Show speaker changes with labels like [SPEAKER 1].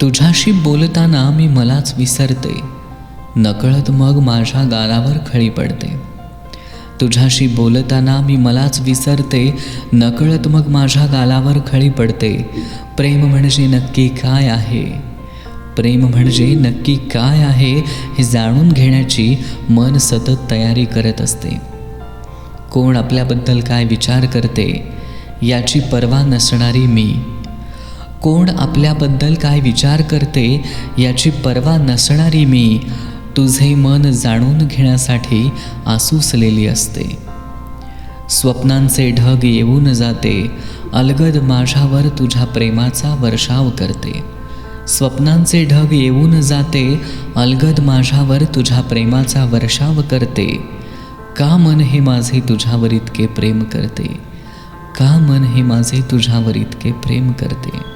[SPEAKER 1] तुझ्याशी बोलताना मी मलाच विसरते. नकळत मग माझ्या गालावर खळी पडते. तुझ्याशी बोलताना मी मलाच विसरते. नकळत मग माझ्या गालावर खळी पडते. प्रेम म्हणजे नक्की काय आहे? प्रेम म्हणजे नक्की काय आहे हे जाणून घेण्याची मन सतत तयारी करत असते. कोण आपल्याबद्दल काय विचार करते याची पर्वा नसणारी मी. कोण आपल्याबद्दल काय विचार करते याची पर्वा नसणारी मी तुझे मन जाणून घेण्यासाठी आसूसलेली असते. स्वप्नांचे ढग येऊन जाते अलगद माझ्यावर तुझ्या प्रेमाचा वर्षाव करते. स्वप्नांचे ढग येऊन जाते अलगद माझ्यावर तुझ्या प्रेमाचा वर्षाव करते. का मन हे माझे तुझ्यावर इतके प्रेम करते? का मन हे माझे तुझ्यावर इतके प्रेम करते?